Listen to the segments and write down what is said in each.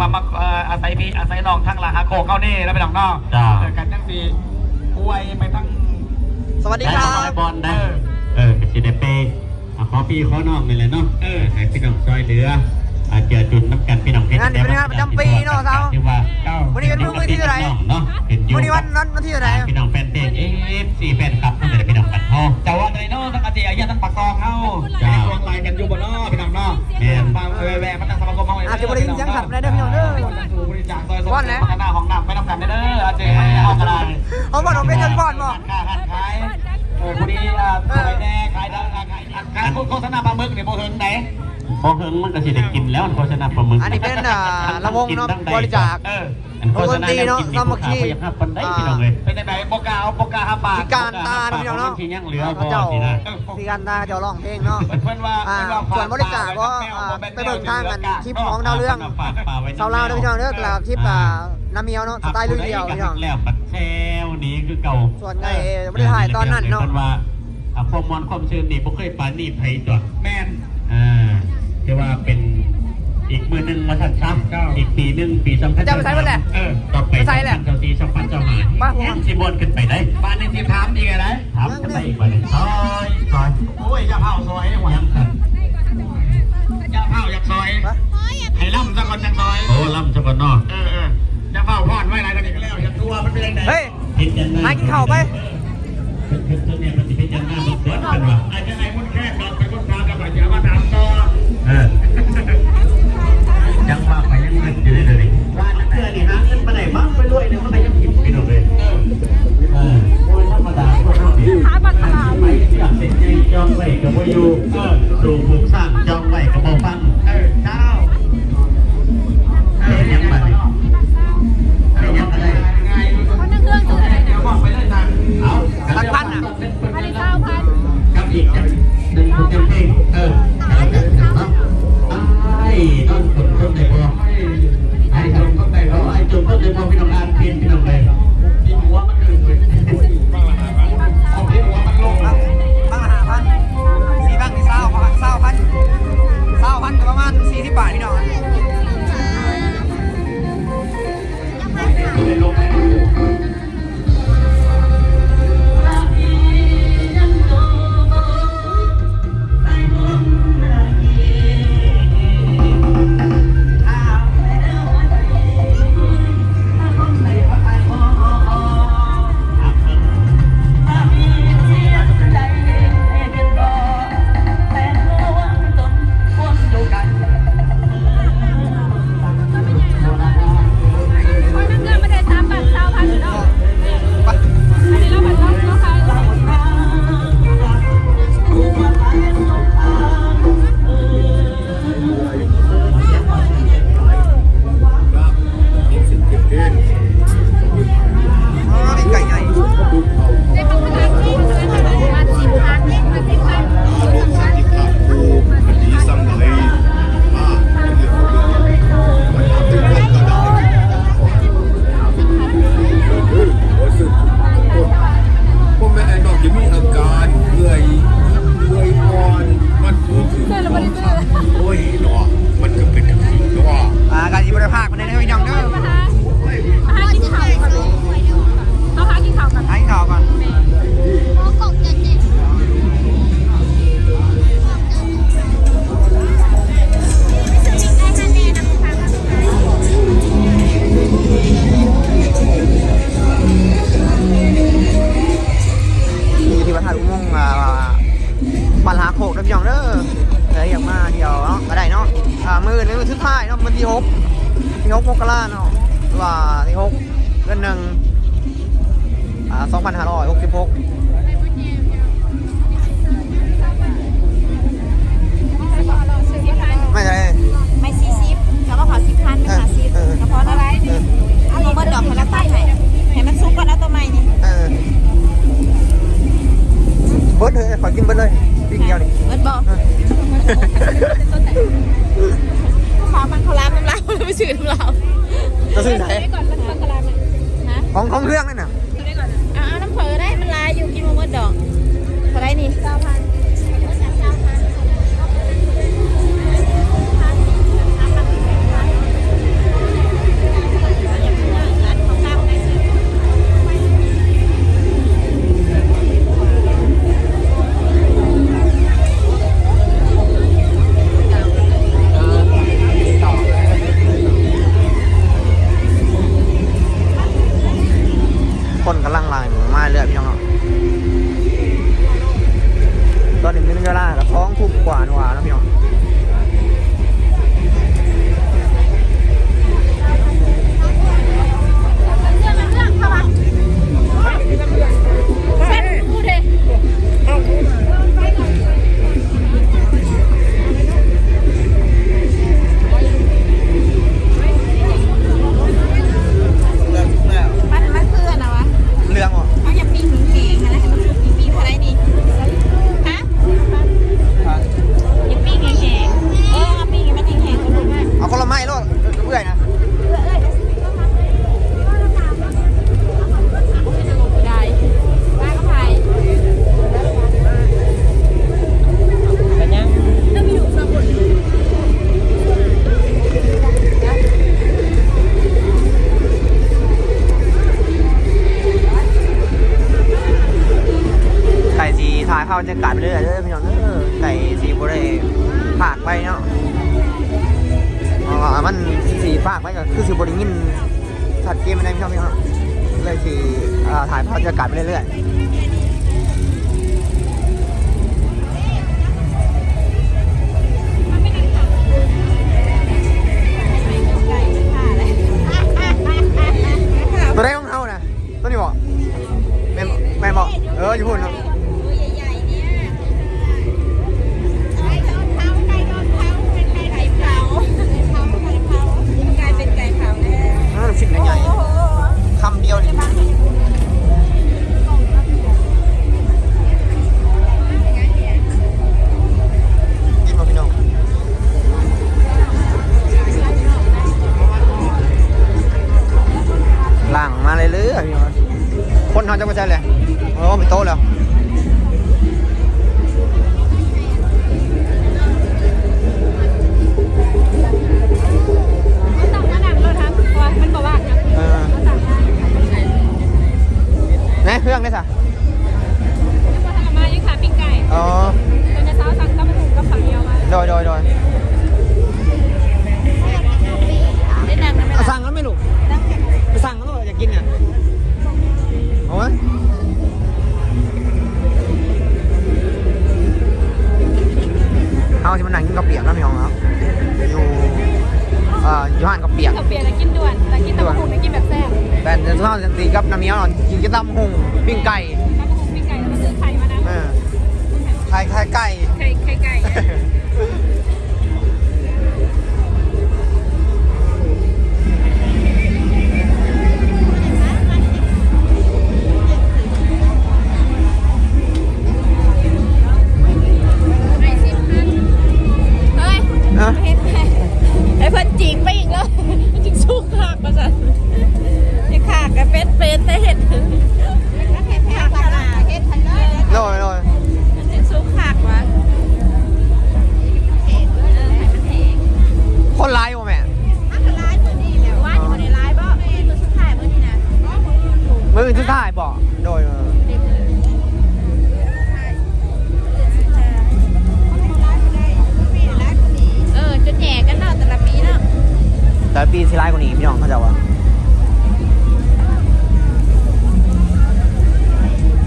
ว่ามาเอ่ออาศัยพี่อาศัยน้องทั้งหลังอาโคกเขานี่แล้วไปน้องน้องจ้าเจอกันทั้งสี่อวยไปทั้ง สวัสดีครับบอลนะเออก็สิได้ไปอะขอพี่ขอน้องนี่แหละเนาะ เออให้พี่น้องซอยเหลืออ่าเจอจุดน้ำกันพี่น้องเพชรงานนี้เป็นงานประจำปีเนาะเซาที่ว่าเก้าวันนี้เป็นมื้อที่เท่าไหร่เนาะเห็น อยู่วันนี้วันนั้นวันที่เท่าไหร่พี่น้องแฟนเพลงเอฟซีแฟนคลับตั้งแต่พี่น้องกันพ่อเจ้าว่าในโน้ทั้งอาเจียยทั้งปากกองเข้าจ้าดวงลายกันอยู่บนนอกพี่น้องเนาะแม่นฟังแวะมันตั้งสมาคมเฮาอาจจะบ่ได้ยินเสียงขับได้เด้อพี่น้องเด้อสู่บริจาคซอยสว่อนนะพัฒนาของหนักไม่ต้องกันเด้ออาเจียเอากระไรเขาบอกผมเป็นจังก่อนบอกค่าหันขายเออผู้นี้อ่าขายแน่ขายดังขายขายโฆษณาปลาหมึกเนี่ยโบเฮิงไหนพอเฮิงมันก็สิได้กินแล้วโฆษณาปลาหมึกอันนี้เป็นอ่าระวงเนาะบริจาคเออ อันโฆษณาแล้วกินนี่ผู้ขาพยายามปันได้พี่น้องเลยเป็นไหนโปกาเอาโปกาห้าบาทพิการตาพี่น้องเนาะที่ยังเหลือพเขาอเจ้าสินะพิการตาเจ้าร้องเพลงเนาะเพื่อนว่าอ่าส่วนบริจาคก็อ่าไปเบิ่งทางกันคลิปของดาวเรื่องฝากป่าไว้เสาลาวเด้อพี่น้องเด้อแล้วคลิปอ่าน้ำเมียวเนาะสไตล์ลุยเดียวพี่น้องแล้วปัดแซวนี้คือเก่าส่วนไงไม่ได้ถ่ายตอนนั้นเนาะพิ่ว่าอะความมอนความชื่นนี่บ่เคยปานนี่ไผตัวแมนอ่าที่ว่าเป็น อีกมือหนึ่งมาทัดซ้ำอีกปีหนึ่งปีสองพันจะไปใช้วันไหนเออต่อไปไปใช้แหละเจ้าสีสองพันเจ้าหมาบ้าแห้งสิบวนขึ้นไปได้บ้านในทีมถามอีกไงถามกันได้อีกวันหนึ่งซอยซอยโอ้ยจะเผาซอยหัวยังขันจะเผาอยากซอยให้ล่ำสักคนจังซอยโอ้ล่ำสะกอนนอกเออเออจะเผาพอดไว้ไรกันอีกแล้วอยากตัวมันเป็นยังไงเฮ้ยพิจารณามากินข้าวไปเป็นเป็นตัวเนี่ยมันจะพิจารณาเบิกเบิดเป็นว่าอาจจะไอ้คนแค่ดอกเป็นคน พี่น้องเด้อเลยอยากมาเดียวเนาะก็ได้เนาะอ่ามือนี่มือสุดท้ายเนาะมันที่หกที่หกมกราเนาะว่าที่หกเดือนหนึ่งอ่าสองพันห้าร้อยหกสิบหก ของของเรื่องนั่นน่ะอาเอาน้ำเผลอได้มันลายอยู่กินมาเมื่อดอกเท่าไรนี่เก้าพัน ไม่ก็คือสิบริยินถัตว์เกมไม่ได้พี่น้องพี่น้องเลยสิถ่ายภาพบรรยากาศไปเรื่อยตัวได้ของเขานะตัวนี้บอกแม่บอกเอออยู่หุ่นเนาะ จะไม่ใช่เลยโอ้ไม่โตแล้ว สุภาพสตรีครับน้ำเนี้ยหน่อยกินกระตั้มหงปิ้งไก่ น้ำหงปิ้งไก่แล้วก็ซื้อไข่มานะอ่ไข่ไข่ไก่ ไข่ไข่ไก่ แต่ปีซีไลค์คนนี้พี่น้องเข้าใจวะ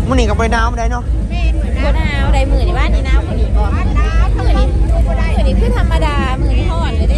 มันหนีกับไปนาวไม่ได้เนาะบนาวใดมือในบ้านนี้นาวคนนี้บอกมือนี่มือนี้คือธรรมดามือนี่ห่อนเลยได้